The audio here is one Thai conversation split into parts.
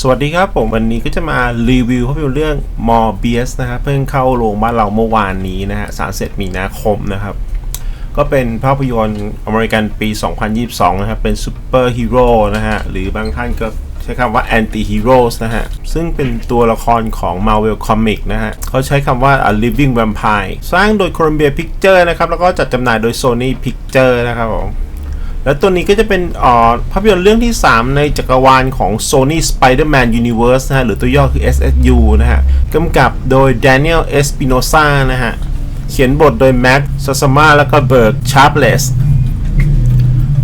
สวัสดีครับผมวันนี้ก็จะมารีวิวภาพยนตร์เรื่อง Morbius นะครับเพิ่งเข้าโรงบ้านเราเมื่อวานนี้นะฮะ31มีนาคมนะครับ ก็เป็นภาพยนตร์อเมริกันปี 2022 นะครับ เป็นซูเปอร์ฮีโร่นะฮะ หรือบางท่านก็ใช้คำว่าแอนตี้ฮีโร่นะฮะ ซึ่งเป็นตัวละครของ Marvel Comic นะฮะ เขาใช้คำว่า a living vampire สร้างโดย Columbia Picture นะครับ แล้วก็จัดจำหน่ายโดย Sony Picture นะครับผม แล้วตัวนี้ก็จะเป็นอ่อภาพยนตร์เรื่องที่ 3 ในจักรวาลของ Sony Spider-Man Universe นะฮะ หรือตัวย่อคือ SSU นะฮะกำกับโดย Daniel Espinosa นะฮะ เขียนบทโดย Matt s a s a m a แล้วก็ Berg Sharpless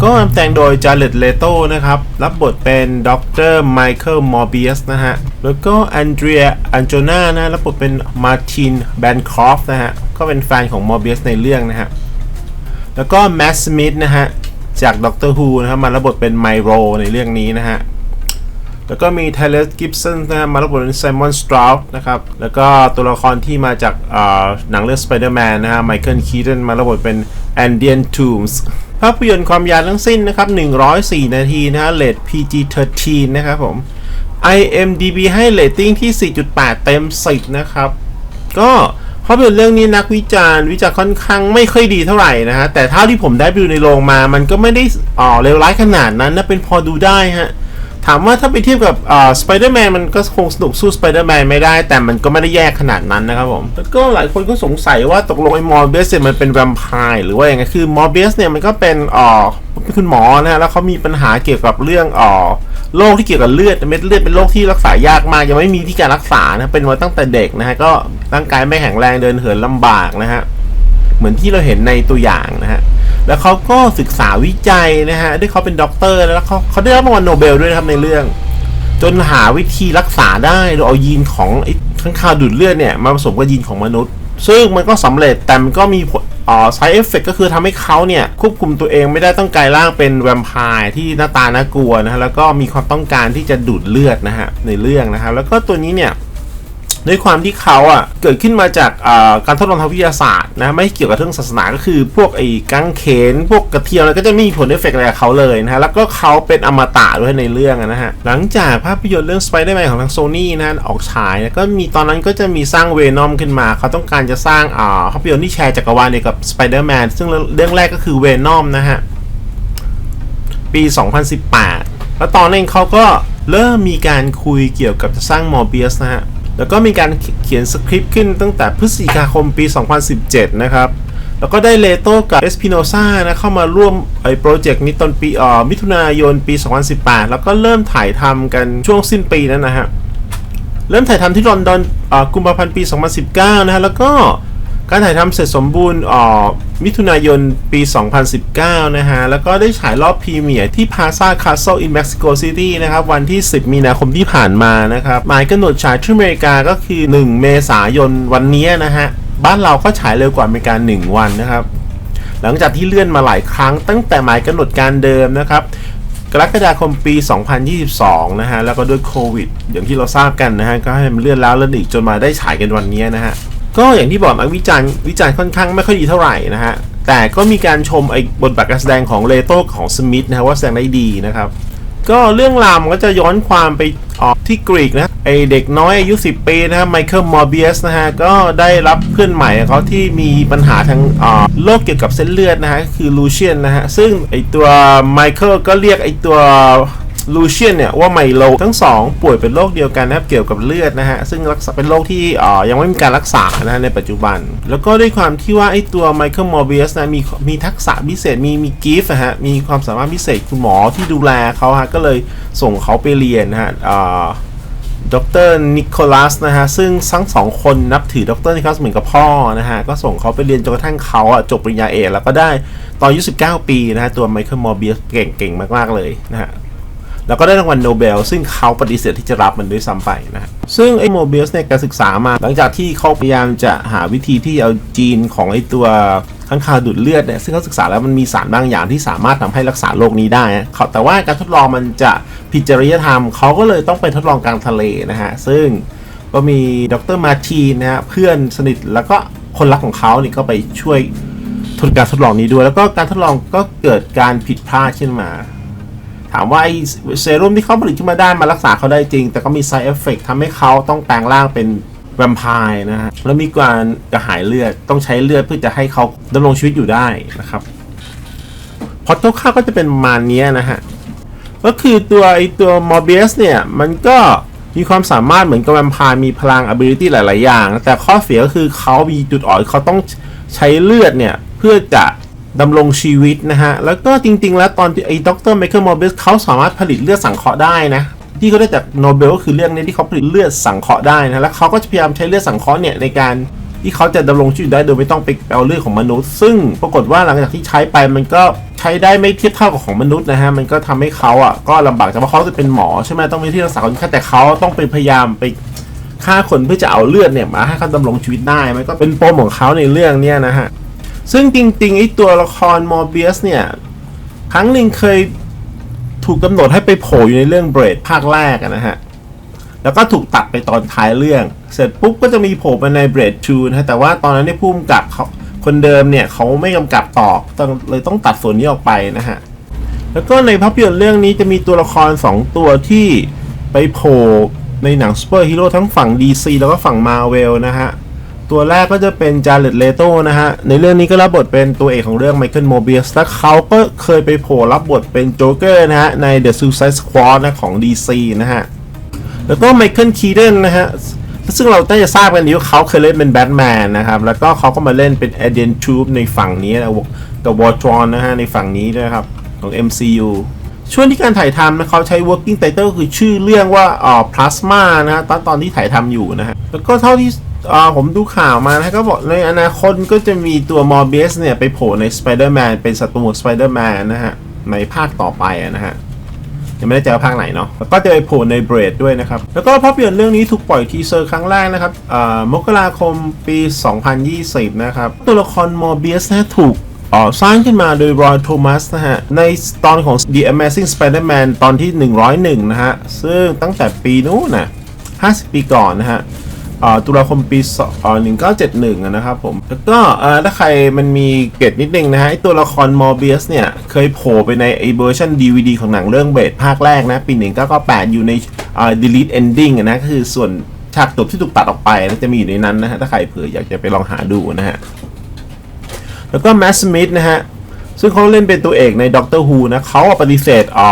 ก็นำแต่งโดย Jared Leto นะครับ รับบทเป็นด็อกเตอร์ไมเคิลมอร์เบียสนะฮะ แล้วก็แอนเดรียอันโจนานะรับบทเป็นมาร์ตินแบนคอฟนะฮะ ก็เป็นแฟนของมอร์เบียสในเรื่องนะฮะ แล้วก็แมสสมิธนะฮะ จากด็อกเตอร์ฮูนะครับมารับบทเป็นไมโรในเรื่องนี้นะฮะแล้วก็มี t y เลอร์กิฟสันนะฮะมารับบทเป็นไซมอนสตราวนะครับ แล้วก็ตัวละครที่มาจากหนังเรื่อง Spider-Man นนะฮะไมเคิลคีตันมารับบทเป็นแอนเดียนทูมส์ภาพยนตร์ความยาวทั้งสิ้นนะครับ 104 นาทีนะฮะเลท PG-13 นะครับผม IMDB ให้เรตติ้งที่ 4.8 เต็ม 10 นะครับ ก็ ภาพยนตร์เรื่องนี้นักวิจารณ์วิจารณ์ค่อนข้างไม่ค่อยดีเท่าไหร่นะฮะแต่เท่าที่ผมได้ดูในโรงมา มันก็ไม่ได้อ่อเลวร้ายขนาดนั้นนะเป็นพอดูได้ฮะ ถามว่าถ้าไปเทียบกับอ่าสไปเดอร์แมนมันก็คงสนุกสู้สไปเดอร์แมนไม่ได้ แต่มันก็ไม่ได้แย่ขนาดนั้นนะครับผม แล้วก็หลายคนก็สงสัยว่าตกลงไอ้มอร์เบสเนี่ยมันเป็นแวมไพร์หรือว่าอย่างไงคือมอร์เบสเนี่ยมันก็เป็นอ่อเป็นคุณหมอนะฮะแล้วเขามีปัญหาเกี่ยวกับเรื่องอ่อโรคที่เกี่ยวกับเลือดเม็ดเลือดเป็นโรคที่รักษายากมาก ยังไม่มีที่การรักษานะเป็นมาตั้งแต่เด็กนะฮะก็ร่างกายไม่แข็งแรงเดินเหินลำบากนะฮะเหมือนที่เราเห็นในตัวอย่างนะฮะ แล้วเขาก็ศึกษาวิจัยนะฮะด้วยเขาเป็นด็อกเตอร์แล้วเขาเขาได้รับรางวัลโนเบลด้วยนะครับในเรื่อง จนหาวิธีรักษาได้โดยเอายีนของไอ้ข้างคาวดูดเลือดเนี่ยมาผสมกับยีนของมนุษย์ ซึ่งมันก็สำเร็จแต่มันก็มีผลอ๋อ side effect ก็คือทำให้เขาเนี่ยควบคุมตัวเองไม่ได้ต้องกลายร่างเป็นแวมไพร์ที่หน้าตาน่ากลัวนะฮะแล้วก็มีความต้องการที่จะดูดเลือดนะฮะในเรื่องนะฮะแล้วก็ตัวนี้เนี่ย ด้วยความที่เขาอะเกิดขึ้นมาจากการทดลองทางวิทยาศาสตร์นะไม่เกี่ยวกับเรื่องศาสนาก็คือพวกไอ้กังเขน พวกกระเทียมอะไรก็จะไม่มีผลเอฟเฟกต์อะไรกับเขาเลยนะฮะแล้วก็เขาเป็นอมตะด้วยในเรื่องนะฮะหลังจากภาพยนตร์เรื่อง Spider-Man ของทางโซนี่นะออกฉายนะก็มีตอนนั้นก็จะมีสร้างเวนอมขึ้นมา เขาต้องการจะสร้างภาพยนตร์ที่แชร์จักรวาลเดียวกับ Spider-Man ซึ่งเรื่องแรกก็คือเวนอมนะฮะปี 2018 แล้วตอนนั้นเขาก็เริ่มมีการคุยเกี่ยวกับจะสร้างมอร์เบียสนะฮะ แล้วก็มีการเขียนสคริปต์ขึ้นตั้งแต่พฤศจิกาคมปี 2017 นะครับ แล้วก็ได้เลโต้กับเอสพิโนซานะเข้ามาร่วมไอ้โปรเจกต์นี้ตอนปีอ่อมิถุนายนปี 2018 แล้วก็เริ่มถ่ายทำกันช่วงสิ้นปีนั้นนะฮะ เริ่มถ่ายทำที่ลอนดอนอ่ากุมภาพันธ์ปี 2019 นะฮะ แล้วก็ การถ่ายทำเสร็จสมบูรณ์อ่อมิถุนายนปี 2019 นะฮะ แล้วก็ได้ฉายรอบพรีเมียร์ที่ Plaza Castle in Mexico City นะครับ วันที่ 10 มีนาคมที่ผ่านมานะครับ หมายกำหนดฉายที่อเมริกาก็คือ 1 เมษายนวันนี้นะฮะ บ้านเราก็ฉายเร็วกว่าอเมริกา 1 วันนะครับ หลังจากที่เลื่อนมาหลายครั้งตั้งแต่หมายกำหนดการเดิมนะครับกรกฎาคมปี 2022 นะฮะ แล้วก็ด้วยโควิด อย่างที่เราทราบกันนะฮะ ก็ให้มันเลื่อนแล้วเลื่อนอีกจนมาได้ฉายกันวันนี้นะฮะ ก็อย่างที่บอกนักวิจารณ์วิจารณ์ค่อนข้างไม่ค่อยดีเท่าไหร่นะฮะ แต่ก็มีการชมไอ้บทบาทการแสดงของเลโต้ของสมิธนะว่าแสดงได้ดีนะครับ ก็เรื่องราวมันก็จะย้อนความไปออกที่กรีกนะไอเด็กน้อยอายุ 10 ปีนะฮะไมเคิลมอร์เบียสนะฮะ ก็ได้รับเพื่อนใหม่ของเขาที่มีปัญหาทางอ่าโรคเกี่ยวกับเส้นเลือดนะฮะ คือลูเชียนนะฮะ ซึ่งไอตัวไมเคิลก็เรียกไอตัว ลูเชียนเนี่ยว่าไมโลทั้งสองป่วยเป็นโรคเดียวกันนะครับเกี่ยวกับเลือดนะฮะซึ่งรักษาเป็นโรคที่อ่ายังไม่มีการรักษานะฮะในปัจจุบัน แล้วก็ด้วยความที่ว่าไอตัวไมเคิลมอร์เบียสนะมีมีทักษะพิเศษมีมีกิฟต์นะฮะมีความสามารถพิเศษคุณหมอที่ดูแลเขาฮะก็เลยส่งเขาไปเรียนนะฮะอ่าดรนิโคลัสนะฮะ ซึ่งทั้งสองคนนับถือดรนิโคลัสเหมือนกับพ่อนะฮะ ก็ส่งเขาไปเรียนจนกระทั่งเขาอะจบปริญญาเอกแล้วก็ได้ตอนอายุ19 ปีนะฮะ ตัวไมเคิลมอร์เบียสเก่งเก่งมาก ๆ เลยนะฮะ แล้วก็ได้รางวัลโนเบลซึ่งเขาปฏิเสธที่จะรับมันด้วยซ้ำไปนะฮะซึ่งไอ้โมเบียสเนี่ยการศึกษามาหลังจากที่เขาพยายามจะหาวิธีที่เอาจีนของไอ้ตัวข้างคาวดูดเลือดเนี่ยซึ่งเขาศึกษาแล้วมันมีสารบางอย่างที่สามารถทำให้รักษาโรคนี้ได้เขาแต่ว่าการทดลองมันจะผิดจริยธรรมเขาก็เลยต้องไปทดลองกลางทะเลนะฮะซึ่งก็มีดรมาร์ทีนะฮะเพื่อนสนิทแล้วก็คนรักของเขานี่ก็ไปช่วยทดการทดลองนี้ด้วย แล้วก็การทดลองก็เกิดการผิดพลาดขึ้นมา ถามว่าไอเซรุ่มที่เขาผลิตขึ้นมาได้มารักษาเขาได้จริง แต่ก็มี side effect ทำให้เขาต้องแปลงร่างเป็นแวมไพร์นะฮะแล้วมีการกระหายเลือดต้องใช้เลือดเพื่อจะให้เขาดำรงชีวิตอยู่ได้นะครับพอตัวข้าวก็จะเป็นประมาณเนี้ยนะฮะก็คือตัวไอตัวมอร์เบียสเนี่ย มันก็มีความสามารถเหมือนกับแวมไพร์มีพลัง ability หลาย ๆ อย่าง แต่ข้อเสียก็คือเขามีจุดอ่อนเขาต้องใช้เลือดเนี่ย เพื่อจะ ดำรงชีวิตนะฮะ แล้วก็จริง ๆ แล้วตอนที่ไอ้ดรไมเคิลมอร์เบสเขาสามารถผลิตเลือดสังเคราะห์ได้นะที่เขาได้จากโนเบลก็คือเรื่องนี้ที่เขาผลิตเลือดสังเคราะห์ได้นะแล้วเขาก็จะพยายามใช้เลือดสังเคราะห์เนี่ยในการที่เขาจะดำรงชีวิตได้โดยไม่ต้องไปเอาเลือดของมนุษย์ ซึ่งปรากฏว่าหลังจากที่ใช้ไปมันก็ใช้ได้ไม่เทียบเท่ากับของมนุษย์นะฮะมันก็ทำให้เขาอะก็ลำบากแต่ว่าเขาจะเป็นหมอใช่ไหมต้องมีที่รักษาคนไข้แต่เขาต้องไปพยายามไปฆ่าคนเพื่อจะเอาเลือดเนี่ยมาให้เขาดำรงชีวิตได้มันก็เป็นปมของเขาในเรื่องเนี้ยนะฮะ ซึ่งจริงๆไอ้ตัวละครมอร์เบียสเนี่ย ครั้งหนึ่งเคยถูกกำหนดให้ไปโผล่อยู่ในเรื่องเบรดภาคแรกนะฮะ แล้วก็ถูกตัดไปตอนท้ายเรื่อง เสร็จปุ๊บก็จะมีโผล่ไปในเบรดทูนะฮะ แต่ว่าตอนนั้นเนี่ยพุ่มกับเขาคนเดิมเนี่ยเขาไม่กำกับต่อต้องเลยต้องตัดส่วนนี้ออกไปนะฮะ แล้วก็ในภาพยนตร์เรื่องนี้จะมีตัวละคร 2 ตัวที่ไปโผล่ในหนังซูเปอร์ฮีโร่ทั้งฝั่ง DC แล้วก็ฝั่ง Marvel นะฮะ ตัวแรกก็จะเป็นจาร์เลตเลโตนะฮะ ในเรื่องนี้ก็รับบทเป็นตัวเอกของเรื่องไมเคิลโมเบียสและเขาก็เคยไปโผล่รับบทเป็นโจ๊กเกอร์นะฮะ ใน The Suicide Squad นะของ DC นะฮะ แล้วก็ไมเคิลคีเดนนะฮะ ซึ่งเราต้จะทราบกันดีว่าเขาเคยเล่นเป็นแบทแมนนะครับ แล้วก็เขาก็มาเล่นเป็นเอเดนทูบในฝั่งนี้นะกับวอร์ทรอนนะฮะ ในฝั่งนี้ด้วยครับ ของ MCU ช่วงที่การถ่ายทำนะเขาใช้ working title คือชื่อเรื่องว่าอ่อ plasma นะฮะตอนตอนที่ถ่ายทำอยู่นะฮะ แล้วก็เท่าที่ ผมดูข่าวมานะก็บอกในอนาคตก็จะมีตัว Morbius เนี่ย ไปโผล่ใน Spider-Man เป็นศัตรูของ Spider-Man นะฮะ ในภาคต่อไปนะฮะยังไม่ได้เจอภาคไหนเนาะแล้วก็จะไปโผล่ในเบรดด้วยนะครับ แล้วก็ภาพยนตร์เรื่องนี้ถูกปล่อยทีเซอร์ครั้งแรกนะครับอ่ามกราคมปี 2020 นะครับ ตัวละครมอร์เบียสนะถูกอ่อสร้างขึ้นมาโดยรอยโทมัสนะฮะ ในตอนของ The Amazing Spider-Man ตอนที่ 101 นะฮะ ซึ่งตั้งแต่ปีนู้นนะ50 ปีก่อนนะฮะ ตุลาคมปีหนึ่งเก้าเจ็ดหนึ่งนะครับผม แล้วก็ถ้าใครมันมีเกร็ดนิดนึงนะฮะตัวละครมอร์เบียสเนี่ย เคยโผล่ไปในไอเวอร์ชัน DVD ของหนังเรื่องเบดภาคแรกนะ ปี1998อยู่ใน delete ending นะคือส่วนฉากจบที่ถูกตัดออกไปแล้วจะมีอยู่ในนั้นนะฮะ ถ้าใครเผื่ออยากจะไปลองหาดูนะฮะ แล้วก็แมสสมิธนะฮะ ซึ่งเขาเล่นเป็นตัวเอกในด็อกเตอร์ฮูนะเขาปฏิเสธอ่อ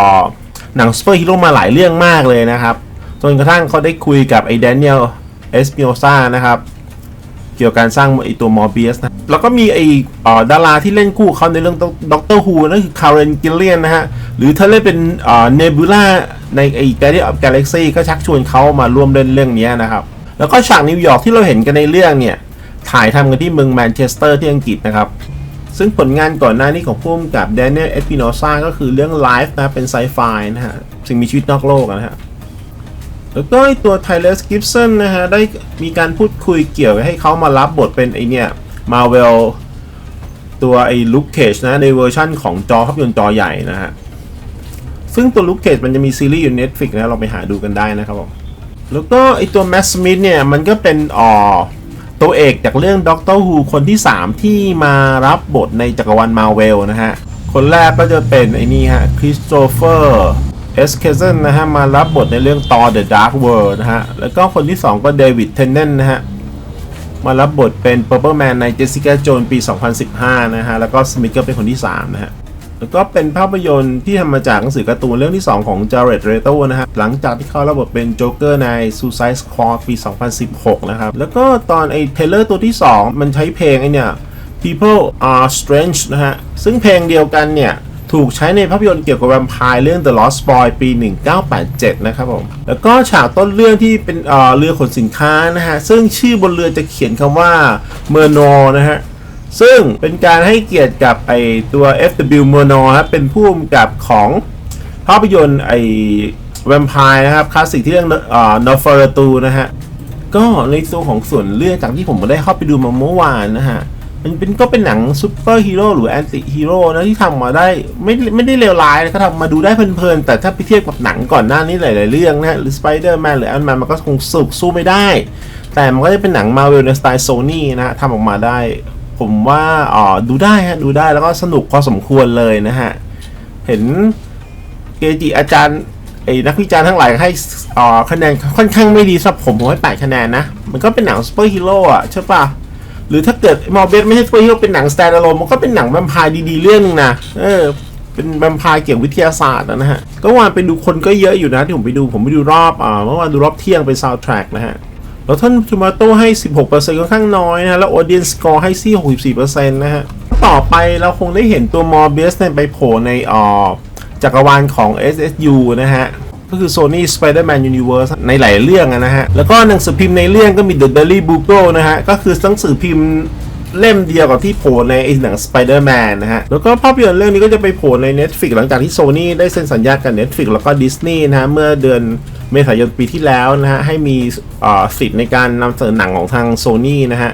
หนังซูเปอร์ฮีโร่มาหลายเรื่องมากเลยนะครับจนกระทั่งเขาได้คุยกับไอ้แดเนียล เอสปิโอซ่านะครับเกี่ยวกับการสร้างไอตัวมอร์เบียสนะแล้วก็มีไออดาราที่เล่นคู่เขาในเรื่องด็อกเตอร์ฮูนั่นคือคาร์เรนกิลเลียนนะฮะ หรือถ้าเล่นเป็นเนบูล่าในไอแกเดียออฟกาแล็กซี่ก็ชักชวนเขามาร่วมเล่นเรื่องนี้นะครับ แล้วก็ฉากนิวยอร์กที่เราเห็นกันในเรื่องเนี่ย ถ่ายทำกันที่เมืองแมนเชสเตอร์ที่อังกฤษนะครับ ซึ่งผลงานก่อนหน้านี้ของผู้กำกับแดเนียลเอสปิโนซาก็คือเรื่อง Life นะเป็นไซไฟนะฮะสิ่งมีชีวิตนอกโลกนะฮะ แล้วก็ตัวไทเลสกิฟสันนะฮะ ได้มีการพูดคุยเกี่ยวกับให้เขามารับบทเป็นไอเนี่ยมาเวลตัวไอ้ลุคเคจนะ ในเวอร์ชั่นของจอภาพยนตร์จอใหญ่นะฮะ ซึ่งตัวลุคเคจมันจะมีซีรีส์อยู่ Netflix นะเราไปหาดูกันได้นะครับผมแล้วก็ไอตัวแมสสมิธเนี่ย มันก็เป็นอ่อตัวเอกจากเรื่องด็อกเตอร์ฮูคนที่ 3 ที่มารับบทในจักรวาลมาเวลนะฮะ คนแรกก็จะเป็นไอ้นี่ฮะคริสโตเฟอร์ เอสเคเซนนะฮะมารับบทในเรื่อง Thor The Dark World นะฮะ แล้วก็คนที่ 2 ก็เดวิดเทนเนนนะฮะ มารับบทเป็น Purple Man ใน Jessica Jones ปี 2015 นะฮะ แล้วก็สมิธก็เป็นคนที่ 3 นะฮะ แล้วก็เป็นภาพยนตร์ที่ทำมาจากหนังสือการ์ตูนเรื่องที่ 2 ของจาร์เรตเรโตนะฮะ หลังจากที่เขารับบทเป็นโจ๊กเกอร์ใน Suicide Squad ปี 2016 นะครับ แล้วก็ตอนไอ้เทเลอร์ตัวที่ 2 มันใช้เพลงไอ้เนี่ย People Are Strange นะฮะ ซึ่งเพลงเดียวกันเนี่ย ถูกใช้ในภาพยนตร์เกี่ยวกับแวมไพร์เรื่อง The Lost Boy ปี 1987 นะครับผม แล้วก็ฉากต้นเรื่องที่เป็นเอ่อเรือขนสินค้านะฮะ ซึ่งชื่อบนเรือจะเขียนคำว่า Merno นนะฮะ ซึ่งเป็นการให้เกียรติกับไอตัว F.W. Murnau ครับเป็นผู้กำกับของภาพยนตร์ไอแวมไพร์นะครับคลาสสิกที่เรื่องเอ่อนอฟอร์ตูนะฮะ ก็ในตัวของส่วนเลือกจากที่ผมได้เข้าไปดูมาเมื่อวานนะฮะ มันเป็นก็เป็นหนังซูเปอร์ฮีโร่หรือแอนติฮีโร่นะที่ทำมาได้ไม่ไม่ได้เลวร้ายก็ทำมาดูได้เพลินๆ แต่ถ้าไปเทียบกับหนังก่อนหน้านี้หลายๆเรื่องนะหรือสไปเดอร์แมนหรือแอนแมนมันก็คงสุกสู้ไม่ได้ แต่มันก็จะเป็นหนังมาเวลในสไตล์โซนี่นะทำออกมาได้ ผมว่าอ๋อดูได้ฮะดูได้แล้วก็สนุกพอสมควรเลยนะฮะ เห็นเกจิอาจารย์ไอ้นักวิจารณ์ทั้งหลายให้อ่าคะแนนค่อนข้างไม่ดีสำหรับผมผมให้แปดคะแนนนะมันก็เป็นหนังซูเปอร์ฮีโร่อะใช่ปะ หรือถ้าเกิดมอเบสไม่ใช่ซูเปอร์ฮีโร่เป็นหนังสแตนด์อะโลมันก็เป็นหนังแวมไพร์ดีๆเรื่องนึงนะเออเป็นแวมไพร์เกี่ยวกับวิทยาศาสตร์นะฮะก็วานไปดูคนก็เยอะอยู่นะที่ผมไปดูผมไปดูรอบอ่าเมื่อวานดูรอบเที่ยงเป็นซาวด์แทร็กนะฮะแล้วท่านทูมาโต้ให้ 16%ค่อนข้างน้อยนะแล้วออเดียนสกอร์ให้ที่64%นะฮะต่อไปเราคงได้เห็นตัวมอร์เบสเนี่ยไปโผล่ในออจักรวาลของ SSU นะฮะ ก็คือ Sony Spider-Man Universe ในหลายเรื่องนะฮะ แล้วก็หนังสือพิมพ์ในเรื่องก็มี The Daily Bugle นะฮะ ก็คือหนังสือพิมพ์เล่มเดียวกับที่โผล่ในหนัง Spider-Man นะฮะ แล้วก็ภาพยนตร์เรื่องนี้ก็จะไปโผล่ใน Netflix หลังจากที่ Sony ได้เซ็นสัญญากับ Netflix แล้วก็ Disney นะฮะ เมื่อเดือนเมษายนปีที่แล้วนะฮะ ให้มีสิทธิ์ในการนำเสนอหนังของทาง Sony นะฮะ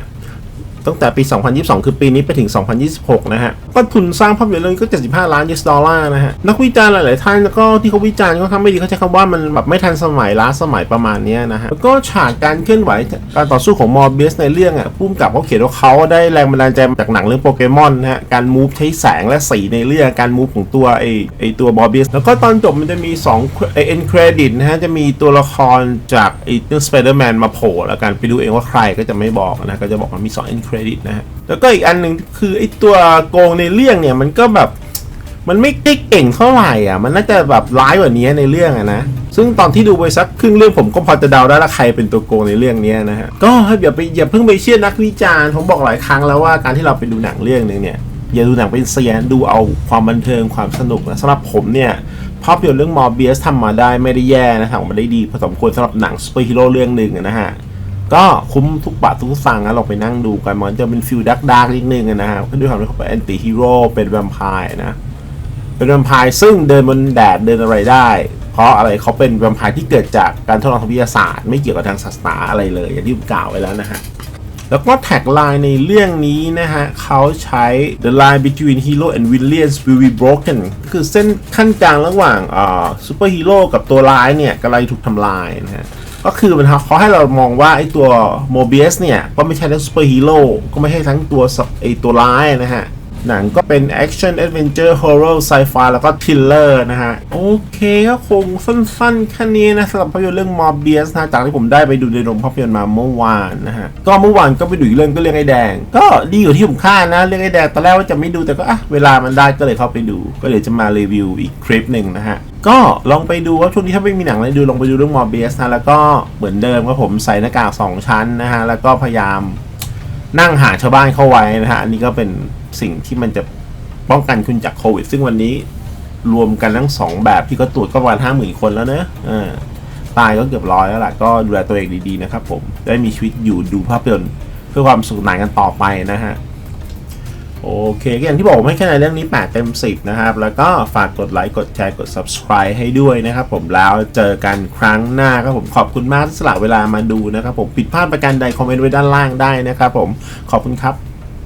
ตั้งแต่ปี 2022 คือปีนี้ไปถึง 2026 นะฮะก็ทุนสร้างภาพยนตร์เรื่องนี้ก็ 75 ล้าน US ดอลลาร์นะฮะ นักวิจารณ์หลาย ๆ ท่านแล้วก็ที่เขาวิจารณ์ก็ทำไม่ดีเขาใช้คำว่ามันแบบไม่ทันสมัยล้าสมัยประมาณนี้นะฮะ แล้วก็ฉากการเคลื่อนไหวการต่อสู้ของมอร์เบสในเรื่องอะพุ่มกับเขาเขียนว่าเขาได้แรงบันดาลใจมาจากหนังเรื่องโปเกมอนนะฮะ การมูฟใช้แสงและสีในเรื่องการมูฟของตัวไอไอตัวมอร์เบสแล้วก็ตอนจบมันจะมี2ไอเอ็นเครดิตนะฮะจะมีตัวละครจากไอเรื่องสไปเดอร์แมนมาโผล่แล้วกันไปดูเองว่าใครก็จะไม่บอกนะก็จะบอกว่ามี2 end credit นะฮะแล้วก็อีกอันหนึ่งคือไอตัวโกงในเรื่องเนี่ยมันก็แบบมันไม่ได้เก่งเท่าไหร่อะ มันน่าจะแบบร้ายกว่านี้ในเรื่องอะนะ ซึ่งตอนที่ดูไปสักครึ่งเรื่องผมก็พอจะเดาได้ละใครเป็นตัวโกงในเรื่องนี้นะฮะ ก็อย่าไปอย่าเพิ่งไปเชื่อนักวิจารณ์ ผมบอกหลายครั้งแล้วว่าการที่เราไปดูหนังเรื่องหนึงเนี่ย อย่าดูหนังเป็นเซียนดูเอาความบันเทิงความสนุกนะสำหรับผมเนี่ยภาพยนตร์เรื่องมอร์เบียสทำมาได้ไม่ได้แย่นะทำมาได้ดีพอสมควรสำหรับหนังซูเปอร์ฮีโร่เรื่องหนึ่งนะฮะ ก็คุ้มทุกบาททุกสตางค์นะลองไปนั่งดูกันมันจะเป็นฟิลดักดักนิดนึงอะนะฮะด้วยความที่เขาเป็นแอนตี้ฮีโร่เป็นแวมไพร์นะ เป็นแวมไพร์ซึ่งเดินบนแดดเดินอะไรได้ เพราะอะไรเขาเป็นแวมไพร์ที่เกิดจากการทดลองทางวิทยาศาสตร์ ไม่เกี่ยวกับทางศาสนาอะไรเลยอย่างที่ผมกล่าวไว้แล้วนะฮะแล้วก็แท็กไลน์ในเรื่องนี้นะฮะเขาใช้ the line between hero and villains will be broken คือเส้นขั้นกลางระหว่างอ่าซูเปอร์ฮีโร่กับตัวร้ายเนี่ยกำลังถูกทำลายนะฮะ ก็คือมันเขาให้เรามองว่าไอ้ตัวโมเบียสเนี่ย ก็ไม่ใช่ทั้งซูเปอร์ฮีโร่ก็ไม่ใช่ทั้งตัวไอ้ตัวร้ายนะฮะ หนังก็เป็นแอคชั่นแอดเวนเจอร์ฮอร์เรอร์ไซไฟแล้วก็ทริลเลอร์นะฮะ โอเคก็คงสั้นๆแค่นี้นะสำหรับภาพยนตร์เรื่องมอร์เบียสนะจากที่ผมได้ไปดูในโรงภาพยนตร์มาเมื่อวานนะฮะ ก็เมื่อวานก็ไปดูอีกเรื่องก็เรื่องไอ้แดง ก็ดีอยู่าที่ผมคาดนะเรื่องไอ้แดงตอนแรกว่าจะไม่ดูแต่ก็อะเวลามันได้ก็เลยเข้าไปดู ก็เดี๋ยวจะมารีวิวอีกคลิปหนึ่งนะฮะ ก็ลองไปดูว่าช่วงนี้ถ้าไม่มีหนังอะไรดูลองไปดูเรื่องมอร์เบียสนะแล้วก็เหมือนเดิมครับผมใส่หน้ากากสองชั้นนะฮะแล้วก็พยายามนั่งห่างชาวบ้านเข้าไว้นะฮะอันนี้ก็เป็นสิ่งที่มันจะป้องกันคุณจากโควิด ซึ่งวันนี้รวมกันทั้งสองแบบที่ก็ตรวจก็ประมาณห้าหมื่นคนแล้วเนอะตายก็เกือบร้อยแล้วล่ะก็ดูแลตัวเองดีๆนะครับผมได้มีชีวิตอยู่ดูภาพยนตร์เพื่อความสุขหนานกันต่อไปนะฮะ โอเคก็อย่างที่บอกไม่แค่ในเรื่องนี้ 8 เต็ม 10 นะครับ แล้วก็ฝากกดไลค์ กดแชร์ กด subscribe ให้ด้วยนะครับผมแล้วเจอกันครั้งหน้าครับผมขอบคุณมากที่สละเวลามาดูนะครับผม ผิดพลาดประการใดคอมเมนต์ไว้ด้านล่างได้นะครับผมขอบคุณครับ